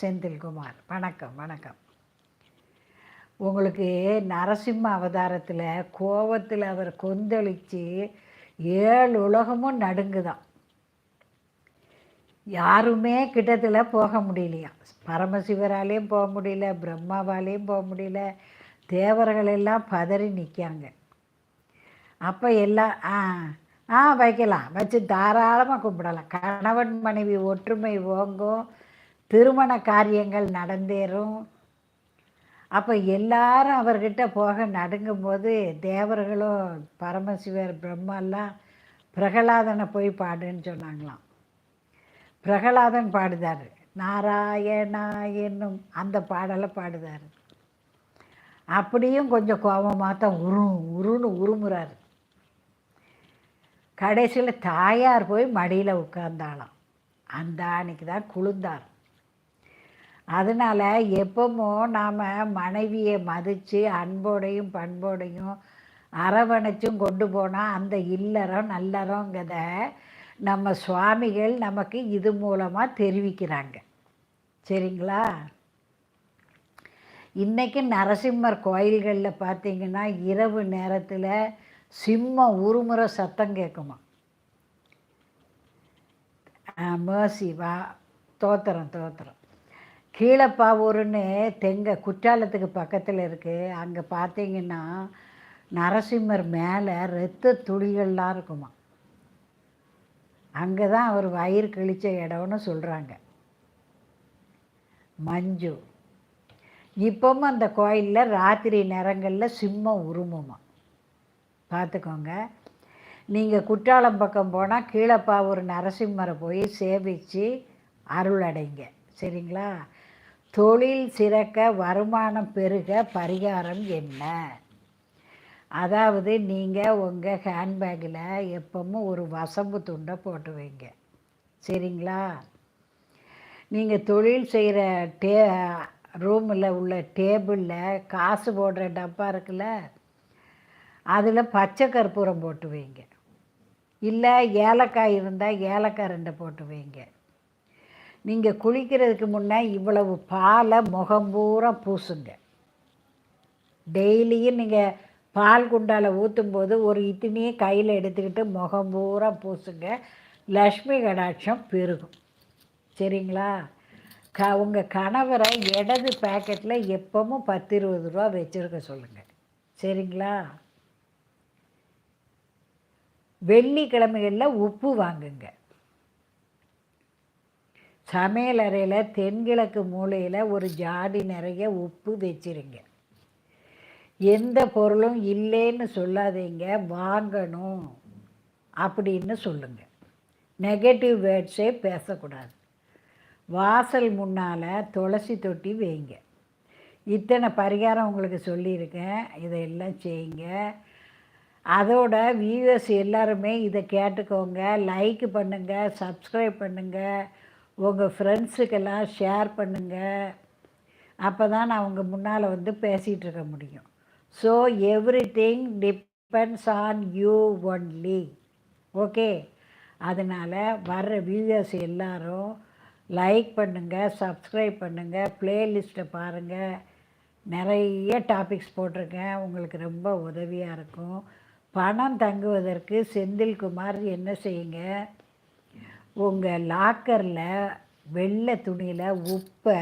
செந்தில்குமார் வணக்கம் வணக்கம். உங்களுக்கு நரசிம்ம அவதாரத்தில் கோவத்தில் அவர் கொந்தளித்து ஏழு உலகமும் நடுங்குதான். யாருமே கிட்டத்தில் போக முடியலையா? பரமசிவராலேயும் போக முடியல பிரம்மாவாலேயும் போக முடியல தேவர்கள் எல்லாம் பதறி நிற்காங்க அப்போ எல்லாம் ஆ ஆ வைக்கலாம். வச்சு தாராளமாக கும்பிடலாம். கணவன் மனைவி ஒற்றுமை ஓங்கும். திருமண காரியங்கள் நடந்தேறும். அப்போ எல்லாரும் அவர்கிட்ட போக நடுங்கும்போது தேவர்களும் பரமசிவர் பிரம்மாலாம் பிரகலாதனை போய் பாடுன்னு சொன்னாங்களாம். பிரகலாதன் பாடுதார். நாராயணா என்னும் அந்த பாடலை பாடுதார். அப்படியும் கொஞ்சம் கோபமாக தான் உரு உருன்னு உருமுறாரு. கடைசியில் தாயார் போய் மடியில் உட்கார்ந்தாளாம். அந்த அன்னைக்கு தான் குளிர்ந்தார். அதனால் எப்பவும் நாம் மனைவியை மதித்து அன்போடையும் பண்போடையும் அரவணைச்சும் கொண்டு போனால் அந்த இல்லறம் நல்லறங்கிறத நம்ம சுவாமிகள் நமக்கு இது மூலமாக தெரிவிக்கிறாங்க. சரிங்களா? இன்றைக்கி நரசிம்மர் கோயில்களில் பார்த்தீங்கன்னா இரவு நேரத்தில் சிம்மம் உருமுறை சத்தம் கேட்குமா மேசி வா. தோத்திரம் தோத்திரம். கீழப்பாவூர்னு தெங்க குற்றாலத்துக்கு பக்கத்தில் இருக்குது அங்கே பார்த்தீங்கன்னா நரசிம்மர் மேலே இரத்த துளிகள்லாம் இருக்குமா. அங்கே தான் அவர் வயிறு கிழிச்ச இடம்னு சொல்கிறாங்க மஞ்சு. இப்போவும் அந்த கோயிலில் ராத்திரி நேரங்களில் சிம்மம் உருமுமா. பார்த்துக்கோங்க நீங்கள் குற்றாலம் பக்கம் போனால் கீழப்பாவூர் நரசிம்மரை போய் சேவித்து அருள் அடைங்க. சரிங்களா? தொழில் சிறக்க வருமானம் பெருக பரிகாரம் என்ன? அதாவது நீங்கள் உங்கள் ஹேண்ட்பேக்கில் எப்பவும் ஒரு வசம்பு துண்டை போட்டு வைங்க சரிங்களா? நீங்கள் தொழில் செய்கிற டே ரூமில் உள்ள டேபிளில் காசு போடுற டப்பா இருக்குல்ல அதில் பச்சை கற்பூரம் போட்டு வைங்க இல்லை ஏலக்காய் இருந்தால் ஏலக்காய் ரெண்டை போட்டு வைங்க நீங்கள் குளிக்கிறதுக்கு முன்னே இவ்வளவு பாலை முகம் பூசுங்க. டெய்லியும் நீங்கள் பால் குண்டால் ஊற்றும்போது ஒரு இத்தினியை கையில் எடுத்துக்கிட்டு முகம் பூசுங்க. லக்ஷ்மி கடாட்சம் பெருகும். சரிங்களா? க உங்கள் கணவரை இடது பேக்கெட்டில் எப்பவும் பத்து இருபது ரூபா வச்சுருக்க சொல்லுங்கள் சரிங்களா? வெள்ளிக்கிழமைகளில் உப்பு வாங்குங்க. சமையலறையில் தென்கிழக்கு மூலையில் ஒரு ஜாடி நிறைய உப்பு வச்சிருங்க. எந்த பொருளும் இல்லைன்னு சொல்லாதீங்க வாங்கணும் அப்படின்னு சொல்லுங்கள் நெகட்டிவ் வேர்ட்ஸே பேசக்கூடாது. வாசல் முன்னால் துளசி தொட்டி வைங்க. இத்தனை பரிகாரம் உங்களுக்கு சொல்லியிருக்கேன். இதையெல்லாம் செய்யுங்க. அதோட வியூவர்ஸ் எல்லாருமே இதை கேட்டுக்கோங்க. லைக் பண்ணுங்கள் சப்ஸ்கிரைப் பண்ணுங்கள் உங்கள் ஃப்ரெண்ட்ஸுக்கெல்லாம் ஷேர் பண்ணுங்கள் அப்போ தான் நான் உங்கள் முன்னால் வந்து பேசிகிட்டு இருக்க முடியும். So everything depends on you only okay அதனால் வர்ற வியூவர்ஸ் எல்லாரும் லைக் பண்ணுங்கள் சப்ஸ்கிரைப் பண்ணுங்கள் ப்ளேலிஸ்ட்டை பாருங்கள் நிறைய டாபிக்ஸ் போட்டிருக்கேன். உங்களுக்கு ரொம்ப உதவியாக இருக்கும். பணம் தங்குவதற்கு செந்தில்குமார் என்ன செய்யுங்க? உங்கள் லாக்கரில் வெள்ளை துணியில் உப்பை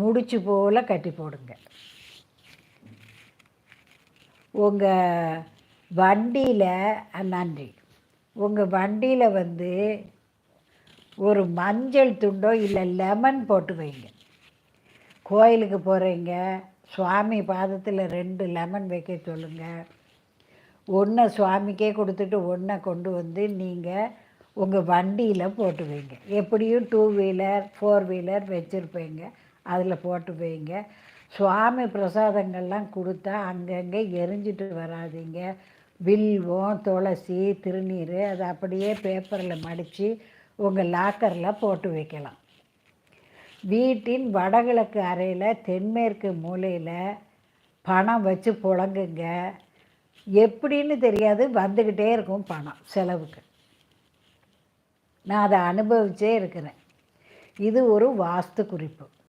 முடிச்சு போல் கட்டி போடுங்க. உங்கள் வண்டியில் நன்றி. உங்கள் வண்டியில் வந்து ஒரு மஞ்சள் துண்டோ இல்லை லெமன் போட்டு வைங்க. கோயிலுக்கு போகிறீங்க சுவாமி பாதத்தில் ரெண்டு லெமன் வைக்க சொல்லுங்கள் ஒன்றை சுவாமிக்கே கொடுத்துட்டு ஒன்றை கொண்டு வந்து நீங்கள் உங்கள் வண்டியில் போட்டு வைங்க எப்படியும் டூ வீலர் ஃபோர் வீலர் வச்சுருப்பீங்க. அதில் போட்டு வைங்க சுவாமி பிரசாதங்கள்லாம் கொடுத்தா அங்கங்கே எரிஞ்சிட்டு வராதிங்க. வில்வம் துளசி திருநீர் அதை அப்படியே பேப்பரில் மடித்து உங்கள் லாக்கரில் போட்டு வைக்கலாம். வீட்டின் வடகிழக்கு அறையில் தென்மேற்கு மூலையில் பணம் வச்சு புழங்குங்க. எப்படின்னு தெரியாது வந்துக்கிட்டே இருக்கும் பணம் செலவுக்கு. நான் அதை அனுபவிச்சே இருக்கிறேன். இது ஒரு வாஸ்து குறிப்பு.